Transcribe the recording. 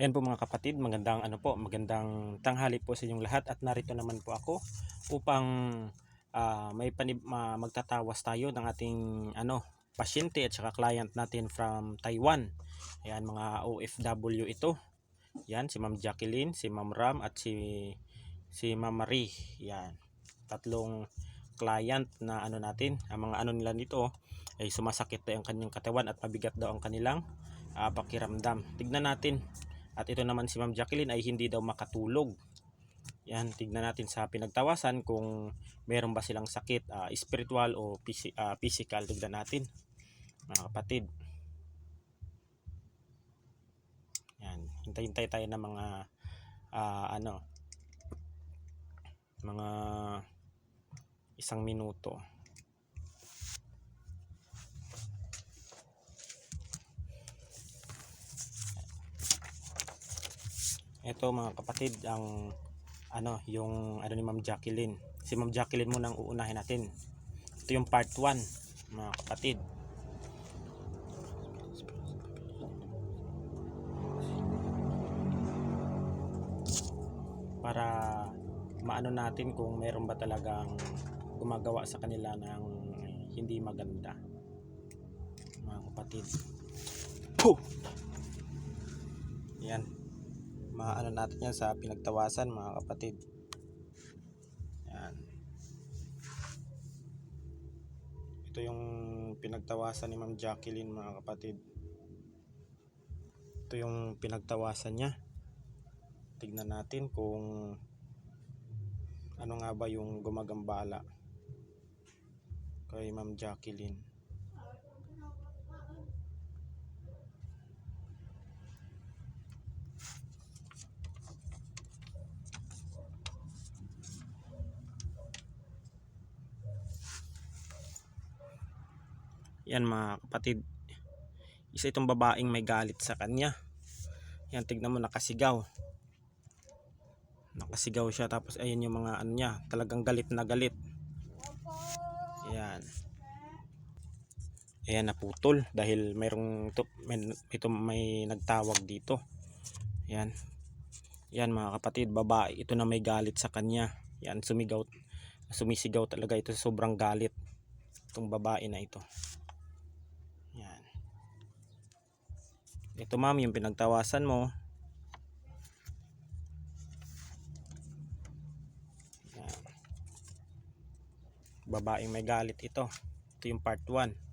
Ayan po mga kapatid, magandang ano po, magandang tanghali po sa inyong lahat at narito naman po ako upang ah, may panib ma- magtatawas tayo ng ating ano pasyente at saka client natin from Taiwan. Ayan mga OFW ito. Yan si Ma'am Jacqueline, si Ma'am Ram at si si Ma'am Marie. Yan. Tatlong client na ano natin, ang mga ano nila nito ay sumasakit daw ang kanyang katawan at mabigat daw ang kanilang ah, pakiramdam. Tignan natin at ito naman si Ma'am Jacqueline ay hindi daw makatulog. Yan, tignan natin sa pinagtawasan kung meron ba silang sakit, ah, spiritual o physi- ah, physical. Tignan natin, mga kapatid. Yan, hintay-hintay tayo ng mga ah, ano, mga isang minuto. Ito mga kapatid, ang ano, yung ano ni Ma'am Jacqueline. Si Ma'am Jacqueline muna ang uunahin natin. Ito yung part 1, mga kapatid. Para maano natin kung meron ba talagang gumagawa sa kanila ng hindi maganda. Mga kapatid. Puh! Maano natin yan sa pinagtawasan mga kapatid. Yan. Ito yung pinagtawasan ni Ma'am Jacqueline mga kapatid. Ito yung pinagtawasan niya. Tignan natin kung ano nga ba yung gumagambala kay Ma'am Jacqueline Yan mga kapatid. Isa itong babaeng may galit sa kanya. Yan tignan mo nakasigaw. Nakasigaw siya tapos ayun yung mga ano niya, talagang galit na galit. Yan. Ayan naputol dahil mayroong ito, may, ito may nagtawag dito. Yan. Yan mga kapatid, babae ito na may galit sa kanya. Yan sumigaw sumisigaw talaga ito sobrang galit itong babae na ito. Yan. Ito ma'am, yung pinagtawasan mo. Babaeng may galit ito. Ito yung part 1.